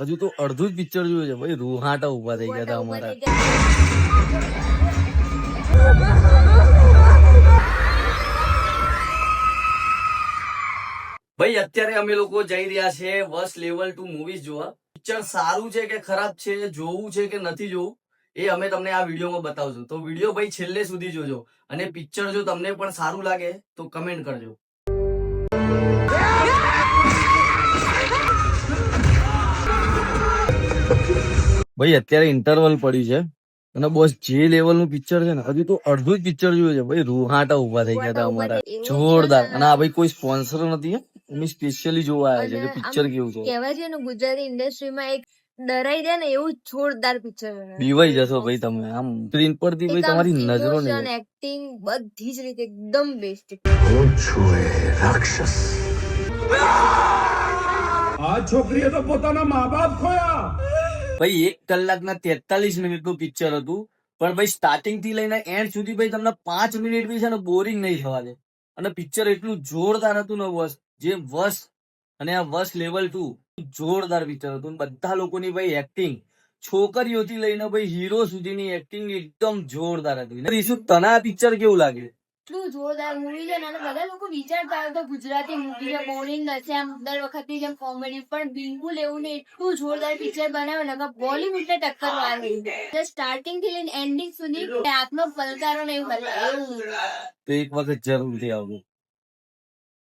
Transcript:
હજુ તો અડધું જ પિક્ચર જોયું છે. ભાઈ રૂહાટા ઊભા થઈ ગયા હતા અમારા. ભાઈ અત્યારે અમે લોકો જઈ રહ્યા છે વસ લેવલ ટુ મૂવીઝ જોવા. પિક્ચર સારું છે કે ખરાબ છે જોવું છે કે નથી જોવું એ અમે તમને આ વિડીયોમાં બતાવશું. તો વીડિયો ભાઈ છેલ્લે સુધી જોજો. અને પિક્ચર જો તમને પણ સારું લાગે તો કમેન્ટ કરજો. ભાઈ અત્યારે ઇન્ટરવલ પડ્યું છે અને બોસ જે લેવલનું પિક્ચર છે ને હજુ તો અડધું જ પિક્ચર જોયું છે. ભાઈ રૂહાટા ઊભા થઈ ગયા હતા અમારા. જોરદાર. અને આ ભાઈ કોઈ સ્પોન્સર નથી હે. અમે સ્પેશિયલી જોવા આવ્યા છે કે પિક્ચર કેવું છે. કહેવાય છે ને ગુજરાતી ઇન્ડસ્ટ્રીમાં એક ડરાઈ જાય ને એવું જોરદાર પિક્ચર બીવાઈ જશો ભાઈ તમે. આમ સ્ક્રીન પરથી ભાઈ તમારી નજરો નહીં એક્ટિંગ બધી જ રીતે એકદમ બેસ્ટ આ છોકરીએ તો પોતાના મા બાપ ખોયા. ભાઈ, એક કલાકના તેતાલીસ મિનિટનું પિક્ચર હતું. પણ ભાઈ સ્ટાર્ટિંગથી લઈને એન્ડ સુધી ભાઈ, તમને પાંચ મિનિટ બી છે ને બોરિંગ નહીં થવા દે. અને પિક્ચર એટલું જોરદાર હતું ને વસ, જે વસ, અને આ વસ લેવલ ટુ જોરદાર પિક્ચર હતું. બધા લોકોની ભાઈ એક્ટિંગ છોકરીઓથી લઈને ભાઈ હીરો સુધીની એક્ટિંગ એકદમ જોરદાર હતી. રીશુ તને આ પિક્ચર કેવું લાગે? એટલું જોરદાર મૂવી છે અને બધા લોકો વિચારતા હોય તો ગુજરાતી મૂવી છે બોરિંગ નથી આમ દર વખતની જેમ કોમેડી પણ બિલકુલ એવું નહીં, એટલું જોરદાર પિક્ચર બનાવે ને બોલીવુડ ને ટક્કર મારી સ્ટાર્ટિંગથી લઈને એન્ડિંગ સુધી આત્મ પલકારો ને એવું એક વખત જરૂરથી આવજો.